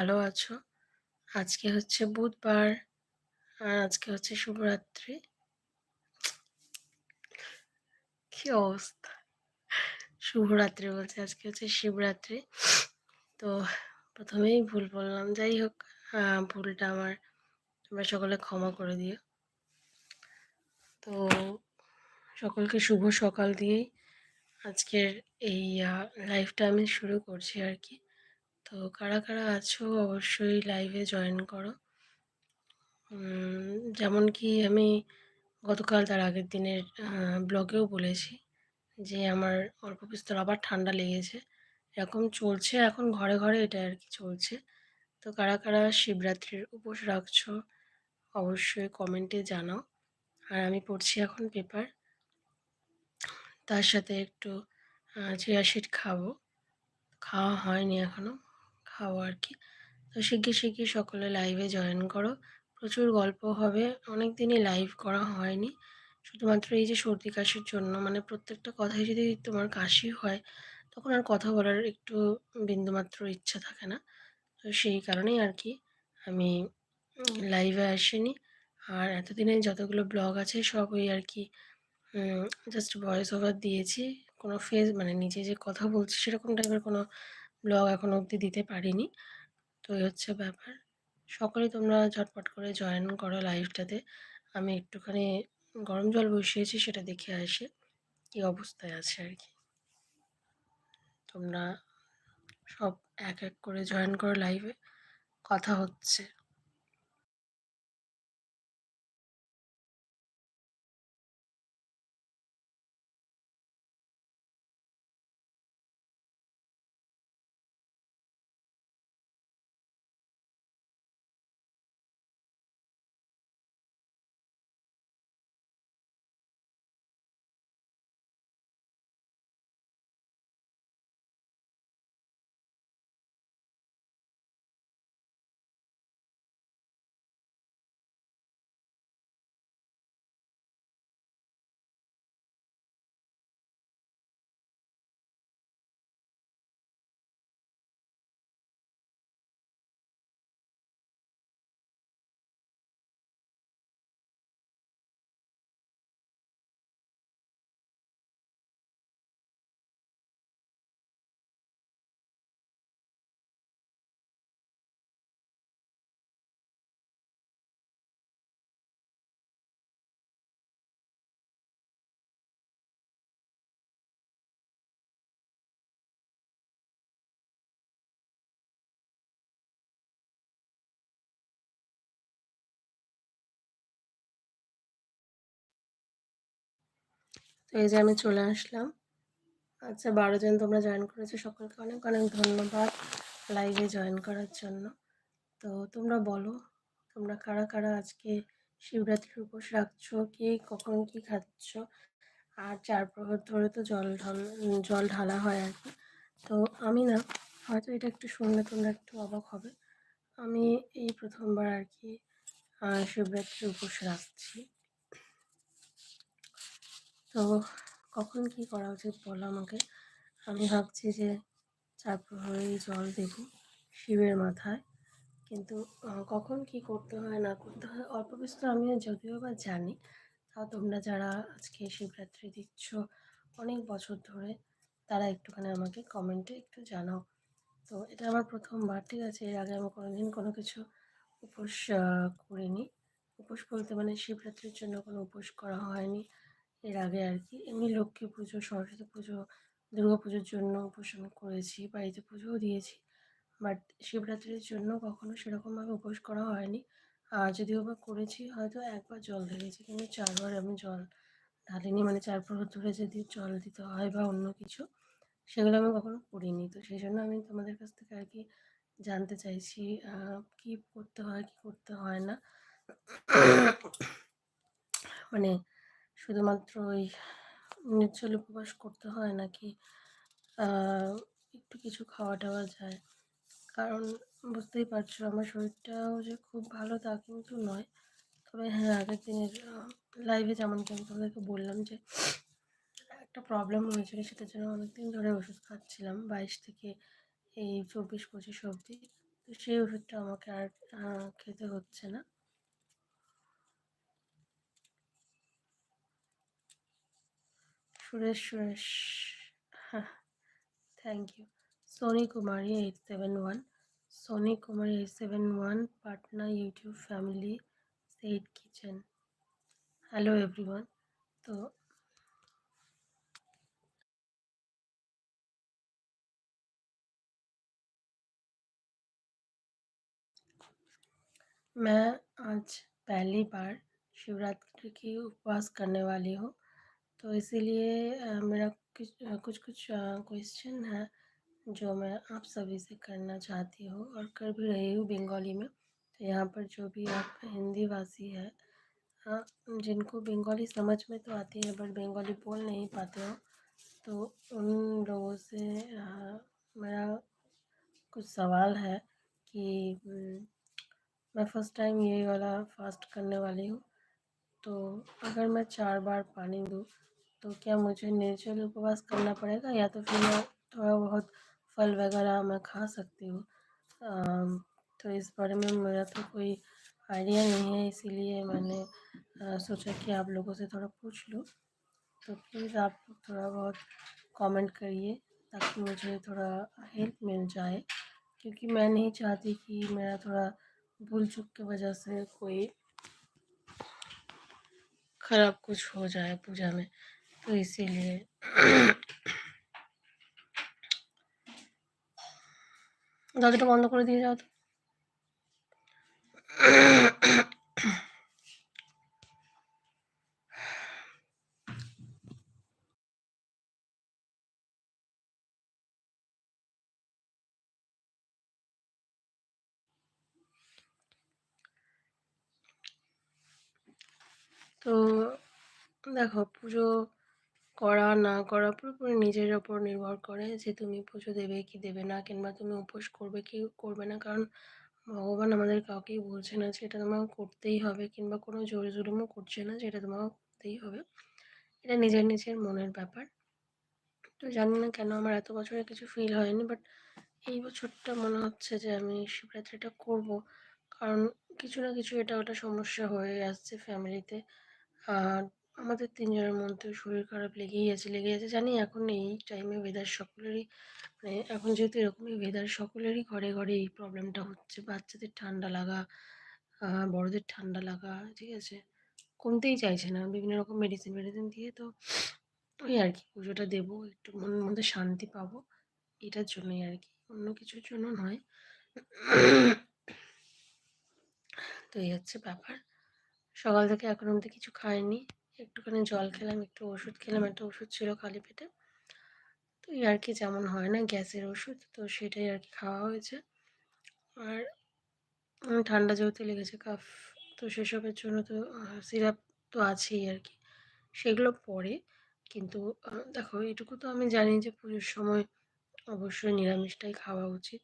ভালো আছো? আজকে হচ্ছে বুধবার আর আজকে হচ্ছে শুভরাত্রি। কি অবস্থা! শুভরাত্রি বলছি, আজকে হচ্ছে শিবরাত্রি। তো প্রথমেই ভুল বললাম। যাই হোক ভুলটা আমার তোমরা সকলে ক্ষমা করে দিও। তো সকলকে শুভ সকাল দিয়েই আজকের এই লাইফটা আমি শুরু করছি আরকি। তো কারা, কারা আছো অবশ্যই লাইভে জয়েন করো। যেমন কি আমি গতকাল তার আগের দিনের ব্লগেও বলেছি যে আমার অল্প বিস্তর আবার ঠান্ডা লেগেছে। এরকম চলছে এখন ঘরে, ঘরে এটা আর কি চলছে। তো কারা, কারা শিবরাত্রির উপোস রাখছো অবশ্যই কমেন্টে জানাও। আর আমি পড়ছি এখন পেপার। তার সাথে একটু চিয়া সিড খাব। খাওয়া হয়নি এখনও, আর কি তো শিগগির, শিগগির সকলে লাইভে জয়েন করো। প্রচুর গল্প হবে। অনেক দিনই লাইভ করা হয়নি। শুধুমাত্র এই যে সর্দি কাশির জন্য মানে প্রত্যেকটা কথায় যদি তোমার কাশি হয়, তখন আর কথা বলার একটু বিন্দুমাত্র ইচ্ছা থাকে না। তো সেই কারণেই আর কি আমি লাইভে আসিনি। আর এতদিনে যতগুলো ব্লগ আছে সব ওই আর কি জাস্ট ভয়েস ওভার দিয়েছি। কোনো ফেস মানে নিজে যে কথা বলছি সেরকম টাইপের কোনো ব্লগ এখনও অবধি দিতে পারিনি। তো এই হচ্ছে ব্যাপার। সকলে তোমরা ঝটপট করে জয়েন করো লাইভটাতে। আমি একটুখানি গরম জল বসিয়েছি সেটা দেখে আসি কী অবস্থায় আছে আর কি তোমরা সব এক, এক করে জয়েন করো লাইভে। কথা হচ্ছে। তো এই যে আমি চলে আসলাম। আচ্ছা ১২ জন তোমরা জয়েন করেছ সকলকে অনেক, অনেক ধন্যবাদ লাইভে জয়েন করার জন্য। তো তোমরা বলো তোমরা কারা, কারা আজকে শিবরাত্রির উপোস রাখছো? কে কখন কী খাচ্ছ? আর চার প্রহর ধরে তো জল ঢল জল ঢালা হয় আরকি। তো আমি না হয়তো এটা একটু শুনলে তোমরা একটু অবাক হবে। আমি এই প্রথমবার আর কি শিবরাত্রির উপোস রাখছি। তো কখন কী করা উচিত বলো আমাকে? আমি ভাবছি যে ৪ প্রহরেই জল দেব শিবের মাথায়। কিন্তু কখন কী করতে হয় না করতে হয় অল্প বিস্তর আমিও যদিও বা জানি। তাও তোমরা যারা আজকে শিবরাত্রি দিচ্ছ অনেক বছর ধরে, তারা একটুখানি আমাকে কমেন্টে একটু জানাও। তো এটা আমার প্রথমবার ঠিক আছে? এর আগে আমি কোনোদিন কোনো কিছু উপোস করিনি। উপোস বলতে মানে শিবরাত্রির জন্য কোনো উপোস করা হয়নি এর আগে আর কি এমনি লক্ষ্মী পুজো, সরস্বতী পুজো, দুর্গা পুজোর জন্য উপোস আমি করেছি, বাড়িতে পুজোও দিয়েছি। বাট শিবরাত্রির জন্য কখনো সেরকমভাবে উপোস করা হয়নি। আর যদিও বা করেছি হয়তো একবার জল ঢেলেছি কিন্তু চারবার আমি জল ঢালিনি। মানে ৪ প্রহর ধরে যদি জল দিতে হয় বা অন্য কিছু, সেগুলো আমি কখনো করিনি। তো সেই জন্য আমি তোমাদের কাছ থেকে আর কি জানতে চাইছি কী করতে হয়, কী করতে হয় না? মানে শুধুমাত্র ওই নির্জল উপবাস করতে হয় নাকি একটু কিছু খাওয়া-টাওয়া যায়? কারণ বুঝতেই পারছ আমার শরীরটাও যে খুব ভালো তা কিন্তু নয়। তবে হ্যাঁ, আগের দিনের লাইভে যেমনটি আমি তোমাদেরকে বললাম যে একটা প্রবলেম হয়েছিল সেটার জন্য অনেকদিন ধরে ওষুধ খাচ্ছিলাম ২২ থেকে এই ২৪-২৫ অবধি। তো তো সেই ওষুধটা আমাকে আর খেতে হচ্ছে না सुरेश सुरेश हाँ thank you Soni Kumari eight seven one Soni Kumari eight seven one Patna YouTube family set kitchen hello everyone तो मैं आज पहली बार शिवरात्रि की उपवास करने वाली हूँ। तो इसीलिए मेरा कुछ कुछ कुछ क्वेश्चन है, जो मैं आप सभी से करना चाहती हूँ और कर भी रही हूँ बंगाली में। तो यहाँ पर जो भी आप हिंदी भाषी है हाँ जिनको बंगाली समझ में तो आती है, बट बंगाली बोल नहीं पाते हो तो उन लोगों से मेरा कुछ सवाल है कि मैं फ़र्स्ट टाइम ये वाला फास्ट करने वाली हूँ तो अगर मैं चार बार पानी दूँ तो क्या मुझे नेचुरल उपवास करना पड़ेगा? या तो फिर मैं थोड़ा बहुत फल वगैरह मैं खा सकती हूँ। तो इस बारे में मेरा तो कोई आइडिया नहीं है, इसीलिए मैंने सोचा कि आप लोगों से थोड़ा पूछ लूँ। तो प्लीज़ आप थोड़ा बहुत कमेंट करिए, ताकि मुझे थोड़ा हेल्प मिल जाए। क्योंकि मैं नहीं चाहती कि मेरा थोड़ा भूल चूक की वजह से कोई ख़राब कुछ हो जाए पूजा में। तो इसीलिए দরজাটা বন্ধ করে দিয়ে যাও তো তো দেখো পুজো করা, না করা পুরোপুরি নিজের ওপর নির্ভর করে যে তুমি পুজো দেবে কি দেবে না কিংবা তুমি উপোস করবে কি করবে না। কারণ ভগবান আমাদের কাউকেই বলছে না যে এটা তোমাকে করতেই হবে কিংবা কোনো জোর জুলুমও করছে না যে এটা তোমাকে করতেই হবে। এটা নিজের নিজের মনের ব্যাপার। তো জানি না কেন আমার এত বছরে কিছু ফিল হয়নি বাট এই বছরটা মনে হচ্ছে যে আমি শিবরাত্রিটা করব। কারণ কিছু না কিছু এটা ওটা সমস্যা হয়ে আসছে ফ্যামিলিতে আর আমাদের তিনজনের মধ্যে শরীর খারাপ লেগেই আছে লেগেই আছে জানি এখন এই টাইমে ওয়েদার সকলেরই মানে এখন যেহেতু এরকমই ওয়েদার সকলেরই ঘরে ঘরে এই প্রবলেমটা হচ্ছে। বাচ্চাদের ঠান্ডা লাগা বড়দের ঠান্ডা লাগা, ঠিক আছে? কমতেই চাইছে না। বিভিন্ন রকম মেডিসিন মেডিসিন দিয়ে তো ওই আর কি পুজোটা দেবো, একটু মনের মধ্যে শান্তি পাবো, এটার জন্যই আর কি। অন্য কিছুর জন্য নয়। তো এই হচ্ছে ব্যাপার। সকাল থেকে এখন অব্দি কিছু খাইনি। একটুখানি জল খেলাম, একটু ওষুধ খেলাম, একটা ওষুধ ছিল খালি পেটে। তো আর কি যেমন হয় না, গ্যাসের ওষুধ, তো সেটাই আর কি খাওয়া হয়েছে। আর ঠান্ডা যেহেতু লেগেছে, কাফ, তো সেসবের জন্য তো সিরাপ তো আছেই আর কি। সেগুলো পরে, কিন্তু দেখো, এটুকু তো আমি জানি যে পুজোর সময় অবশ্যই নিরামিষটাই খাওয়া উচিত।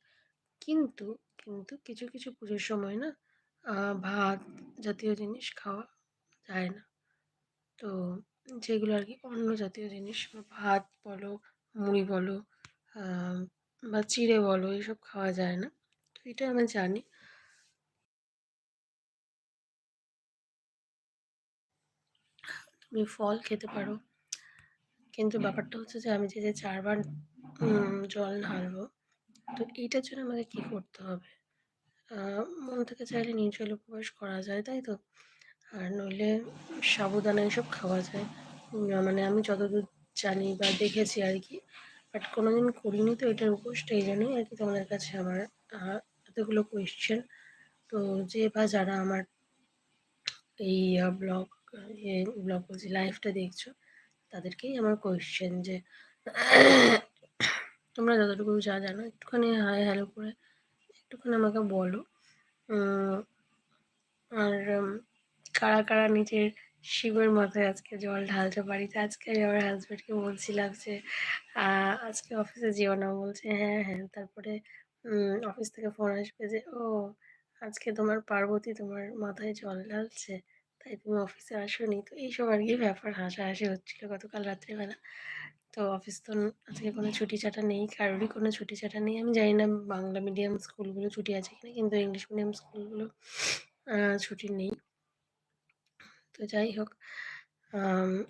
কিন্তু কিন্তু কিছু কিছু পুজোর সময় না ভাত জাতীয় জিনিস খাওয়া যায় না। তো যেগুলো আর কি অন্য জাতীয় জিনিস ভাত বলো মুড়ি বলো বা চিড়ে বলো এসব খাওয়া যায় না। তো এটা আমি জানি। তুমি ফল খেতে পারো। কিন্তু ব্যাপারটা হচ্ছে যে আমি যে যে চারবার জল ঢালবো তো এইটার জন্য আমাকে কী করতে হবে? মন থেকে চাইলে নির্জল উপবাস করা যায় তাই তো? আর নইলে সাবুদানা এসব খাওয়া যায়। মানে আমি যতদূর জানি বা দেখেছি আর কি বাট কোনো দিন করিনি তো এটার উপোসটা এই জন্যই আর কি তোমাদের কাছে আমার এতগুলো কোয়েশ্চেন তো যে বা যারা আমার এই ব্লগ ব্লগ বলছি লাইফটা দেখছ, তাদেরকেই আমার কোয়েশ্চেন যে, তোমরা যতটুকু যা জানো, একটুখানি হাই হ্যালো করে একটুখানি আমাকে বলো। আর কারা কারা নিজের শিবের মাথায় আজকে জল ঢালতে বাড়িতে? আজকে আমি আমার হাজব্যান্ডকে বলছিলাম যে আজকে অফিসে যেও না। বলছে হ্যাঁ হ্যাঁ। তারপরে অফিস থেকে ফোন আসবে যে, ও, আজকে তোমার পার্বতী তোমার মাথায় জল ঢালছে, তাই তুমি অফিসে আসোনি। তো এইসব আর কি ব্যাপার, হাসাহাসি হচ্ছিল গতকাল রাত্রিবেলা। তো অফিস তো আজকে কোনো ছুটি ছাটা নেই, কারোরই কোনো ছুটি ছাটা নেই। আমি জানি না বাংলা মিডিয়াম স্কুলগুলো ছুটি আছে কিনা, কিন্তু ইংলিশ মিডিয়াম স্কুলগুলো ছুটি নেই। তো যাই হোক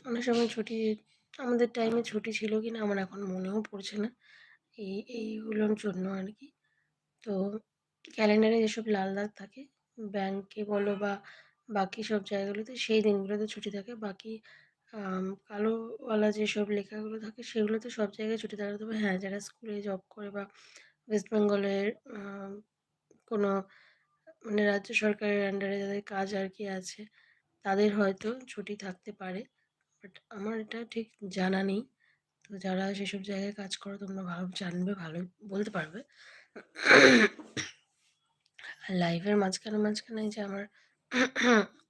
অনেক সময় ছুটি, আমাদের টাইমে ছুটি ছিল কি না আমার এখন মনেও পড়ছে না। এই, এইগুলোর জন্য আর কি। তো ক্যালেন্ডারে যেসব লাল দাগ থাকে ব্যাংকে বলো বা বাকি সব জায়গাগুলোতে সেই দিনগুলোতে ছুটি থাকে। বাকি কালোওয়ালা যেসব লেখাগুলো থাকে সেগুলোতে সব জায়গায় ছুটি থাকে। তবে হ্যাঁ যারা স্কুলে জব করে বা ওয়েস্ট বেঙ্গলের কোনো মানে রাজ্য সরকারের আন্ডারে যাদের কাজ আর কি আছে তাদের হয়তো ছুটি থাকতে পারে। বাট আমার এটা ঠিক জানা নেই। তো যারা সেসব জায়গায় কাজ করো তোমরা ভালো জানবে, ভালো বলতে পারবে। আর লাইফের মাঝখানে মাঝখানে যে আমার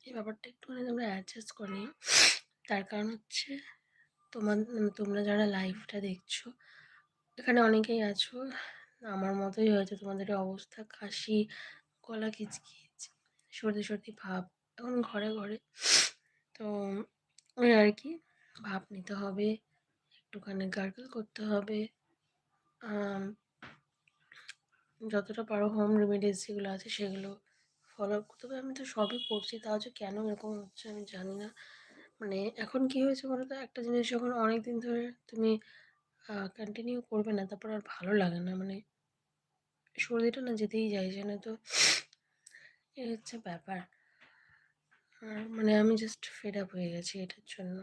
এই ব্যাপারটা একটুখানি তোমরা অ্যাডজাস্ট করে তার কারণ হচ্ছে তোমার মানে তোমরা যারা লাইভটা দেখছ, এখানে অনেকেই আছো। আমার মতোই হয়েছে তোমাদের অবস্থা কাশি গলা কিচকিচ সর্দি সর্দি ভাব এখন ঘরে ঘরে। তো ওই আর কি ভাব নিতে হবে, একটুখানি গার্গল করতে হবে। যতটা পারো হোম রেমেডিস যেগুলো আছে সেগুলো ফলো আপ করতে হবে। আমি তো সবই করছি, তাও যে কেন এরকম হচ্ছে আমি জানি না। মানে এখন কি হয়েছে বলো তো? একটা জিনিস যখন অনেক দিন ধরে তুমি কন্টিনিউ করবে না, তারপর আর ভালো লাগে না। মানে সর্দিটা না যেতেই চাইছে না তো? এই হচ্ছে ব্যাপার। আর মানে আমি জাস্ট ফেড আপ হয়ে গেছি এটার জন্য।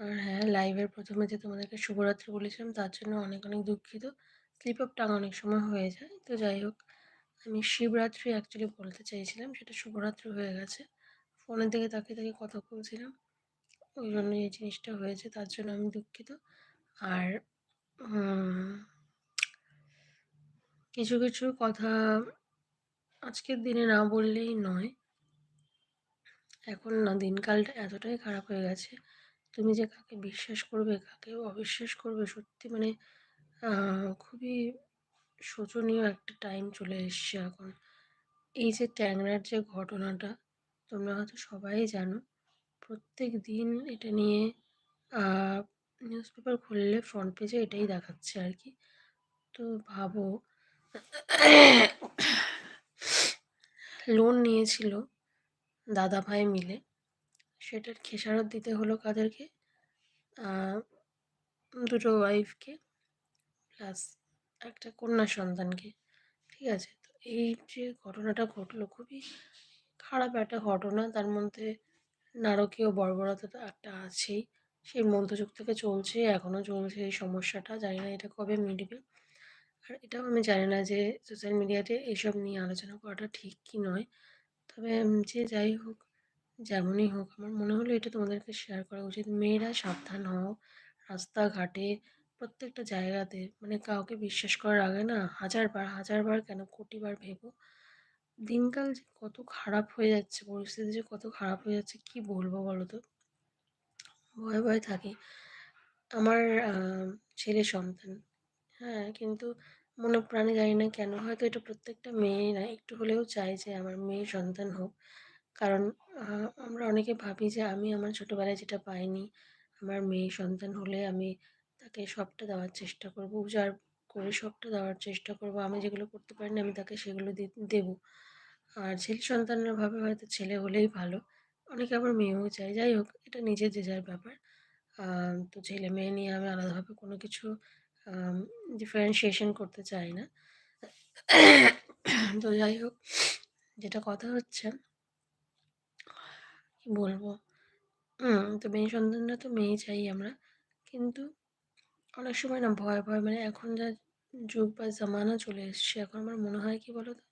আর হ্যাঁ লাইভের প্রথমে যে তোমাদেরকে শুভরাত্রি বলেছিলাম, তার জন্য অনেক অনেক দুঃখিত। স্লিপ আপ টাং অনেক সময় হয়ে যায়। তো যাই হোক, আমি শিবরাত্রি অ্যাকচুয়ালি বলতে চাইছিলাম, সেটা শুভরাত্রি হয়ে গেছে। ফোনের দিকে তাকিয়ে তাকিয়ে কথা বলছিলাম, ওই জন্য এই জিনিসটা হয়েছে, তার জন্য আমি দুঃখিত। আর কিছু কিছু কথা আজকের দিনে না বললেই নয়। এখন না, দিনকালটা এতটাই খারাপ হয়ে গেছে। তুমি যে কাকে বিশ্বাস করবে কাকে অবিশ্বাস করবে, সত্যি মানে খুবই শোচনীয় একটা টাইম চলে এসছে এখন। এই যে ট্যাংরার যে ঘটনাটা, তোমরা হয়তো সবাই জানো, প্রত্যেক দিন এটা নিয়ে নিউজ পেপার খুললে ফ্রন্ট পেজে এটাই দেখাচ্ছে আর কি। তো ভাবো লোন নিয়েছিল দাদা ভাই মিলে। সেটার খেসারত দিতে হলো কাদেরকে দুটো ওয়াইফকে প্লাস একটা কন্যা সন্তানকে, ঠিক আছে? তো এই যে ঘটনাটা ঘটলো, খুবই খারাপ একটা ঘটনা। তার মধ্যে নারকীয় বর্বরতা তো একটা আছেই। সেই মধ্যযুগ থেকে চলছে, এখনও চলছে এই সমস্যাটা। জানি না এটা কবে মিটবে। আর এটাও আমি জানি না যে সোশ্যাল মিডিয়াতে এসব নিয়ে আলোচনা করাটা ঠিক কি নয়। তবে যে যাই হোক, যেমনই হোক, আমার মনে হলো এটা তোমাদেরকে শেয়ার করা উচিত। মেয়েরা সাবধান হও, রাস্তাঘাটে, প্রত্যেকটা জায়গাতে মানে কাউকে বিশ্বাস করার আগে না, হাজারবার হাজারবার কেন কোটিবার ভেবো। দিনকাল যে কত খারাপ হয়ে যাচ্ছে, পরিস্থিতি যে কত খারাপ হয়ে যাচ্ছে, কি বলব বলো তো? ভয়ে ভয়ে থাকি। আমার ছেলে সন্তান হ্যাঁ কিন্তু মনে প্রাণে জানি না কেন। হয়তো এটা প্রত্যেকটা মেয়েরা একটু হলেও চায় যে আমার মেয়ে সন্তান হোক। কারণ আমরা অনেকে ভাবি যে আমি আমার ছোটোবেলায় যেটা পাইনি, আমার মেয়ে সন্তান হলে আমি তাকে সবটা দেওয়ার চেষ্টা করব, উজাড় করে সবটা দেওয়ার চেষ্টা করব, আমি যেগুলো করতে পারিনি আমি তাকে সেগুলো দেবো। আর ছেলে সন্তানরা ভাবে হয়তো ছেলে হলেই ভালো। অনেকে আবার মেয়েও চায়। যাই হোক, এটা নিজের যে যার ব্যাপার। তো ছেলে মেয়ে নিয়ে আমি আলাদাভাবে কোনো কিছু ডিফারেন্সিয়েশন করতে চাই না। তো যাই হোক, যেটা কথা হচ্ছে, কি বলব? তো মেয়ে সন্তানরা তো মেয়ে চাই আমরা। কিন্তু অনেক সময় না ভয় ভয় মানে এখন যা যুগ বা জামানা চলে এসছে, এখন আমার মনে হয় কি বলো তো?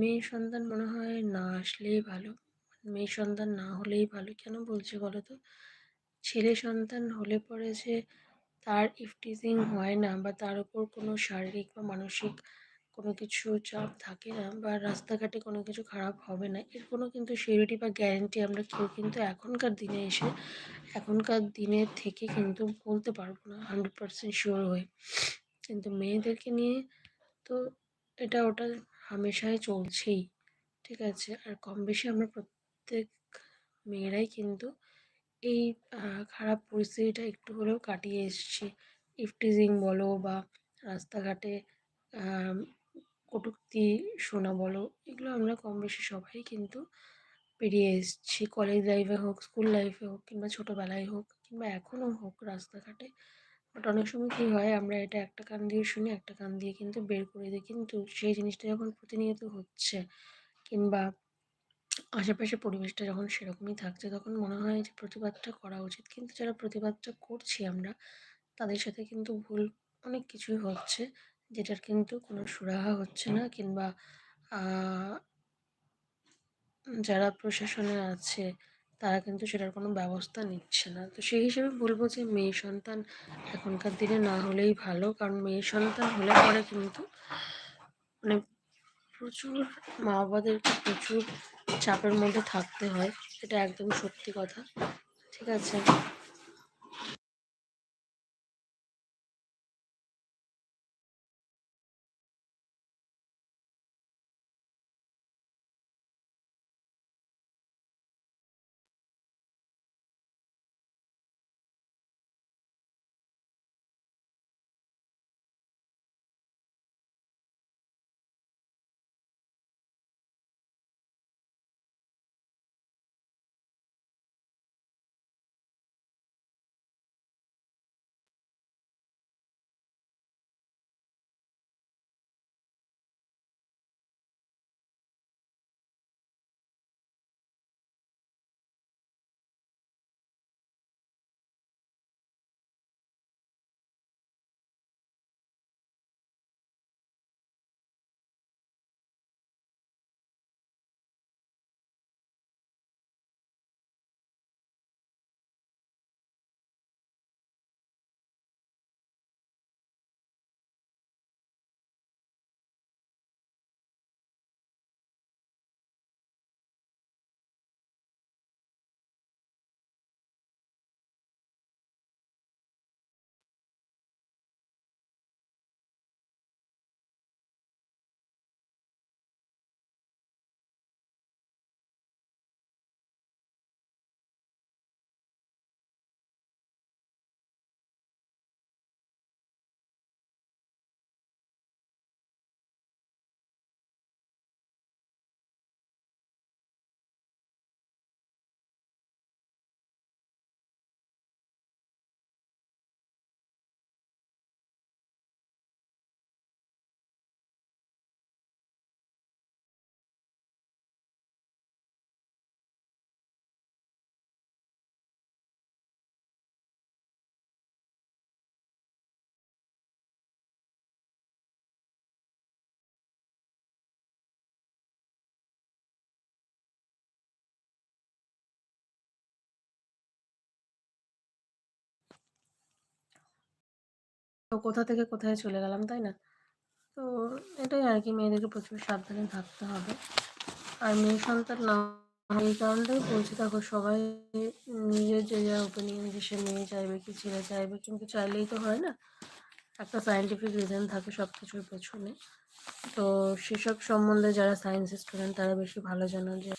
মেয়ে সন্তান মনে হয় না আসলেই ভালো। মেয়ে সন্তান না হলেই ভালো। কেন বলছি বলো তো? ছেলে সন্তান হলে পরে যে তার ইফটিজিং হয় না বা তার উপর কোনো শারীরিক বা মানসিক কোনো কিছু চাপ থাকে না বা রাস্তাঘাটে কোনো কিছু খারাপ হবে না। এর কোনো কিন্তু সিউরিটি বা গ্যারেন্টি আমরা কেউ কিন্তু এখনকার দিনে এসে এখনকার দিনের থেকে কিন্তু বলতে পারব না হান্ড্রেড পারসেন্ট শিওর হয়ে। কিন্তু মেয়েদেরকে নিয়ে তো এটা ওটা হামেশাই চলছেই, ঠিক আছে? আর কম বেশি আমরা প্রত্যেক মেয়েরাই কিন্তু এই খারাপ পরিস্থিতিটা একটু হলেও কাটিয়ে এসেছি। ইফটিজিং বলো বা রাস্তাঘাটে কটূক্তি শোনা বলো, এগুলো আমরা কম বেশি সবাই কিন্তু পেরিয়ে এসেছি। কলেজ লাইফে হোক স্কুল লাইফে হোক কিংবা ছোটোবেলায় হোক কিংবা এখনও হোক রাস্তাঘাটে। বাট অনেক সময় কী হয়, আমরা এটা একটা কান দিয়ে শুনি, একটা কান দিয়ে কিন্তু বের করে দিই। কিন্তু সেই জিনিসটা যখন প্রতিনিয়ত হচ্ছে কিংবা আশেপাশে পরিবেশটা যখন সেরকমই থাকছে, তখন মনে হয় যে প্রতিবাদটা করা উচিত। কিন্তু যারা প্রতিবাদটা করছি আমরা, তাদের সাথে কিন্তু ভুল অনেক কিছুই হচ্ছে, যেটার কিন্তু কোনো সুরাহা হচ্ছে না কিংবা যারা প্রশাসনে আছে, তারা কিন্তু সেটার কোনো ব্যবস্থা নিচ্ছে না। তো সেই হিসেবে বলব যে মেয়ে সন্তান এখনকার দিনে না হলেই ভালো, কারণ মেয়ে সন্তান হলে পরে কিন্তু মানে প্রচুর মা বাবাদেরকে প্রচুর চাপের মধ্যে থাকতে হয় এটা একদম সত্যি কথা। ঠিক আছে? তো কোথা থেকে কোথায় চলে গেলাম, তাই না? তো এটাই আর কি, মেয়েদেরকে প্রচুর সাবধানে থাকতে হবে। আর মেয়ে সন্তান না এই কারণটাই বলছি, দেখো সবাই নিজের যে যা ওপিনিয়ন যে সে মেয়ে চাইবে কি ছেলে চাইবে, কিন্তু চাইলেই তো হয় না। একটা সায়েন্টিফিক রিজন থাকে সব কিছুর পেছনে। তো সেসব সম্বন্ধে যারা সায়েন্স স্টুডেন্ট তারা বেশি ভালো জানো যে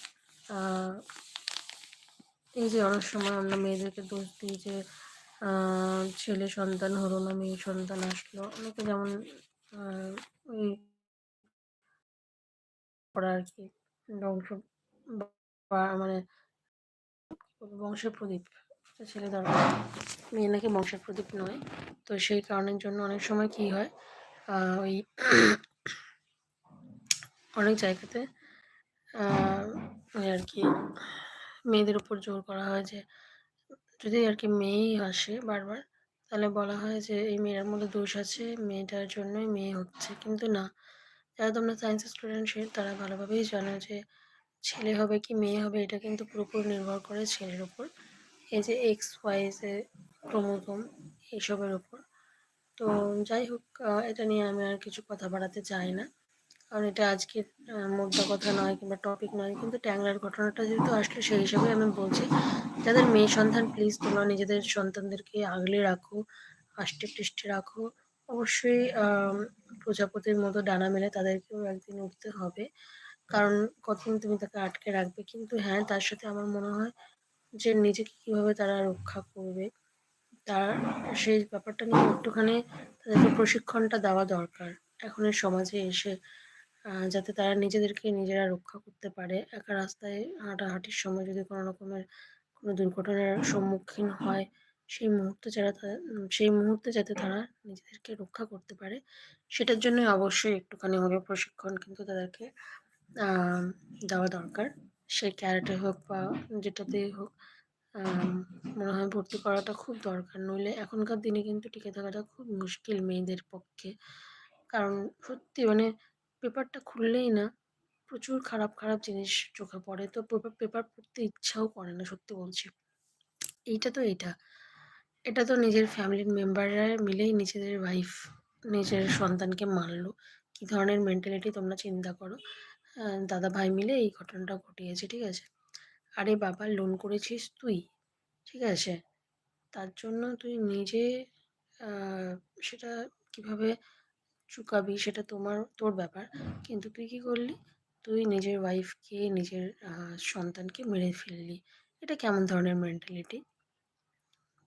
এই যে অনেক সময় আমরা মেয়েদেরকে দোষ দিই যে ছেলে সন্তান, হলো না, মেয়ে সন্তান আসলো। অনেকে যেমন ওই করা আর কি বংশ মানে বংশের প্রদীপ। ছেলে দরকার মেয়ে নাকি বংশের প্রদীপ নয়। তো সেই কারণের জন্য অনেক সময় কি হয় ওই অনেক জায়গাতে আর কি মেয়েদের উপর জোর করা হয় যে যদি আর কি মেয়েই আসে বারবার, তাহলে বলা হয় যে এই মেয়ের মধ্যে দোষ আছে, মেয়েটার জন্যই মেয়ে হচ্ছে। কিন্তু না, যারা তোমরা সায়েন্স স্টুডেন্ট সে, তারা ভালোভাবেই জানো যে ছেলে হবে কি মেয়ে হবে, এটা কিন্তু পুরোপুরি নির্ভর করে ছেলের উপর। এই যে এক্স ওয়াই যে ক্রোমোজোম এইসবের উপর। তো যাই হোক এটা নিয়ে আমি আর কিছু কথা বাড়াতে চাই না। কারণ এটা আজকের মোদ্দা কথা নয় কিংবা টপিক নয়, কিন্তু ট্যাংরার ঘটনাটা যেহেতু আসলো সেই হিসাবে আমি বলছি, যাদের মেয়ে সন্তান প্লিজ তোমরা নিজেদের সন্তানদেরকে আগলে রাখো, আষ্টে পৃষ্ঠে রাখো। অবশ্যই প্রজাপতির মতো ডানা মেলে তাদেরকেও একদিন উঠতে হবে, কারণ কতদিন তুমি তাকে আটকে রাখবে? কিন্তু হ্যাঁ তার সাথে আমার মনে হয় যে নিজেকে কীভাবে তারা রক্ষা করবে, তার সেই ব্যাপারটা নিয়ে একটুখানি তাদেরকে প্রশিক্ষণটা দেওয়া দরকার। এখনের সমাজে এসে যাতে তারা নিজেদেরকে নিজেরা রক্ষা করতে পারে। একা রাস্তায় হাঁটাহাঁটির সময় যদি কোনো রকমের কোনো দুর্ঘটনার সম্মুখীন হয়, সেই মুহূর্তে যারা সেই মুহূর্তে যাতে তারা নিজেদেরকে রক্ষা করতে পারে, সেটার জন্য অবশ্যই একটুখানি হলেও প্রশিক্ষণ কিন্তু তাদেরকে দেওয়া দরকার। সে ক্যারেটে হোক বা যেটাতেই হোক মনে হয় ভর্তি করাটা খুব দরকার। নইলে এখনকার দিনে কিন্তু টিকে থাকাটা খুব মুশকিল মেয়েদের পক্ষে। কারণ সত্যি মানে পেপারটা খুললেই না প্রচুর খারাপ খারাপ জিনিস চোখে পড়ে। তো পেপার পেপার পড়তে ইচ্ছাও করে না, সত্যি বলছি। এইটা তো এইটা। এটা তো নিজের ফ্যামিলির মেম্বাররা মিলেই নিজেদের ওয়াইফ নিজের সন্তানকে মারলো। কী ধরনের মেন্টালিটি তোমরা চিন্তা করো। দাদা ভাই মিলে এই ঘটনাটা ঘটিয়েছে, ঠিক আছে? আরে বাবা লোন করেছিস তুই? ঠিক আছে? তার জন্য তুই নিজে সেটা কীভাবে চুকাবি সেটা তোমার, তোর ব্যাপার। কিন্তু তুই কি করলি? তুই নিজের ওয়াইফকে নিজের সন্তানকে মেরে ফেললি। এটা কেমন ধরনের মেন্টালিটি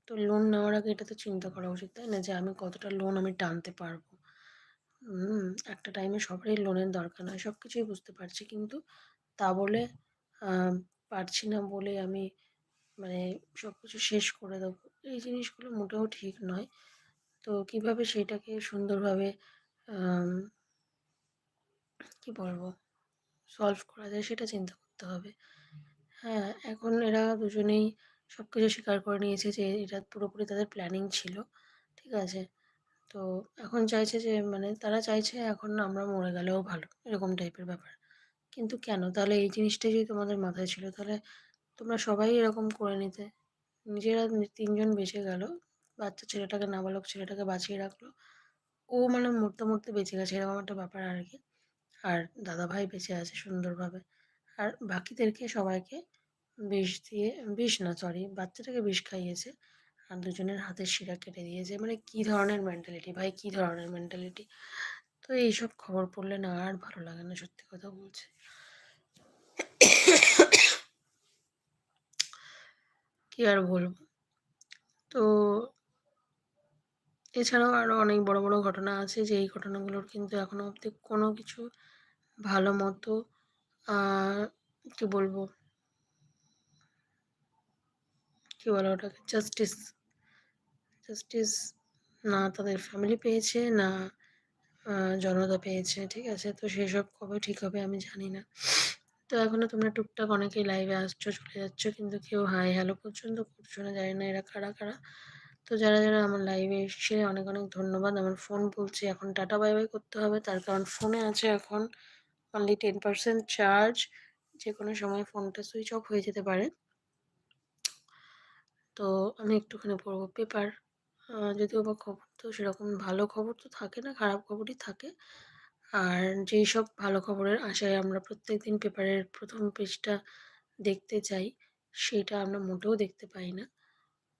তো লোন নেওয়ার আগে এটা তো চিন্তা করা উচিত, তাই না? যে আমি কতটা লোন আমি টানতে পারব? একটা টাইমে সবারই লোনের দরকার নয় সব কিছুই বুঝতে পারছি। কিন্তু তা বলে পারছি না বলে আমি মানে সব কিছু শেষ করে দেবো। এই জিনিসগুলো মোটেও ঠিক নয়। তো কীভাবে সেটাকে সুন্দরভাবে কি বলব? সলভ করা যায় সেটা চিন্তা করতে হবে। হ্যাঁ এখন এরা দুজনেই সব কিছু স্বীকার করে নিয়েছে যে এটা পুরোপুরি তাদের প্ল্যানিং ছিল, ঠিক আছে? তো এখন চাইছে যে মানে তারা চাইছে এখন আমরা মরে গেলেও ভালো, এরকম টাইপের ব্যাপার। কিন্তু কেন? তাহলে এই জিনিসটাই যদি তোমাদের মাথায় ছিল, তাহলে তোমরা সবাই এরকম করে নিতে। নিজেরা তিনজন বেঁচে গেল, বাচ্চা ছেলেটাকে নাবালক ছেলেটাকে বাঁচিয়ে রাখল ও মানে মরতে মরতে বেঁচে গেছে, এরকম একটা ব্যাপার আর কি আর দাদাভাই বেঁচে আছে সুন্দরভাবে। আর বাকিদেরকে সবাইকে বিষ দিয়ে, বিষ না সরি বাচ্চাটাকে বিষ খাইয়েছে। আর দুজনের হাতের শিরা কেটে দিয়েছে। মানে কি ধরনের মেন্টালিটি ভাই, কি ধরনের মেন্টালিটি তো এইসব খবর পড়লে না আর ভালো লাগে না, সত্যি কথা বলছে। কি আর বলব? তো এছাড়াও আরও অনেক বড় বড় ঘটনা আছে যে এই ঘটনাগুলোর কিন্তু এখনও অবধি কোনো কিছু ভালো মতো কি বলব? কি বলে ওটাকে? জাস্টিস জাস্টিস না তাদের ফ্যামিলি পেয়েছে, না জনতা পেয়েছে, ঠিক আছে? তো সেসব কবে ঠিক হবে আমি জানি না। তো এখনও তোমরা টুকটাক অনেকেই লাইভে আসছো, চলে যাচ্ছ, কিন্তু কেউ হাই হ্যালো পর্যন্ত করছ না, জানি না এরা কারা কারা। তো যারা যারা আমার লাইভে এসছে, অনেক অনেক ধন্যবাদ। আমার ফোন বলছে, এখন টাটা বাই বাই করতে হবে। তার কারণ ফোনে আছে এখন অনলি টেন পার্সেন্ট চার্জ যে কোনো সময় ফোনটা সুইচ অফ হয়ে যেতে পারে। তো আমি একটুখানি পড়ব পেপার যদিও বা খবর তো সেরকম ভালো খবর তো থাকে না, খারাপ খবরই থাকে। আর যেই সব ভালো খবরের আশায় আমরা প্রত্যেক দিন পেপারের প্রথম পেজটা দেখতে চাই সেটা আমরা মোটেও দেখতে পাই না।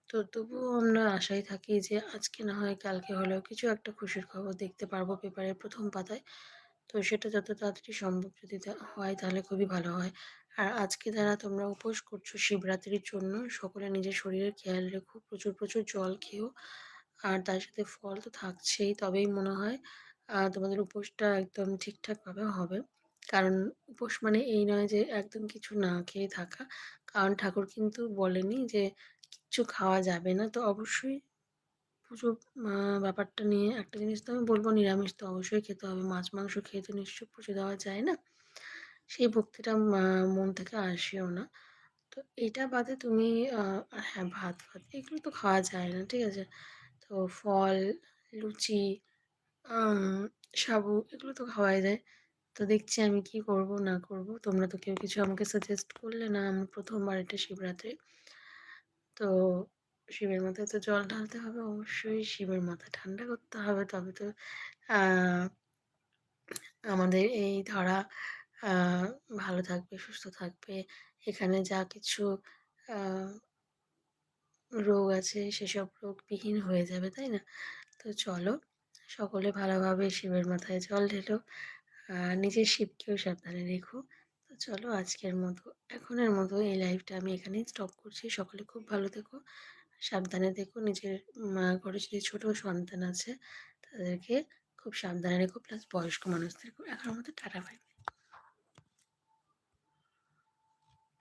তো তবুও আমরা আশায় থাকি যে আজকে না হয় কালকে হলেও কিছু একটা খুশির খবর দেখতে পারব পেপারের প্রথম পাতায়। তো সেটা যত তাড়াতাড়ি সম্ভব যদি হয় তাহলে খুবই ভালো হয়। আর আজকে যারা তোমরা উপোস করছ শিবরাত্রির জন্য সকলে নিজের শরীরের খেয়াল রেখো প্রচুর প্রচুর জল খেও। আর তার সাথে ফল তো থাকছেই তবেই মনে হয় আহ, তোমাদের উপোসটা একদম ঠিকঠাকভাবে হবে। কারণ উপোস মানে এই নয় যে একদম কিছু না খেয়ে থাকা। কারণ ঠাকুর কিন্তু বলেনি যে কিচ্ছু খাওয়া যাবে না। তো অবশ্যই পুজো ব্যাপারটা নিয়ে একটা জিনিস তো আমি বলব, নিরামিষ তো অবশ্যই খেতে হবে। মাছ, মাংস খেয়ে তো নিশ্চয়ই পুজো দেওয়া যায় না। সেই ভক্তিটা মন থেকে আসেও না। তো এটা বাদে তুমি হ্যাঁ ভাত ফাত এগুলো তো খাওয়া যায় না, ঠিক আছে? তো ফল, লুচি সাবু এগুলো তো খাওয়াই যায়। তো দেখছি আমি কি করব, না করব। তোমরা তো কেউ কিছু আমাকে সাজেস্ট করলে না আমার প্রথমবার এটা শিবরাত্রি। তো শিবের মাথায় তো জল ঢালতে হবে অবশ্যই শিবের মাথা ঠান্ডা করতে হবে। তবে তো আমাদের এই ধরা ভালো থাকবে, সুস্থ থাকবে। এখানে যা কিছু রোগ আছে, সেসব রোগবিহীন হয়ে যাবে, তাই না? তো চলো, সকলে ভালোভাবে শিবের মাথায় জল ঢেলো। নিজের শিবকেও সাবধানে রেখো। চলো আজকের মতো, এখনের মতো এই লাইভটা আমি এখানেই স্টপ করছি। সকলে খুব ভালো থেকো, সাবধানে দেখো নিজের মা ঘরে যদি ছোট সন্তান আছে, তাদেরকে খুব সাবধানে রেখো। প্লাস বয়স্ক মানুষদেরকেও। এখন মতো টাটা বাই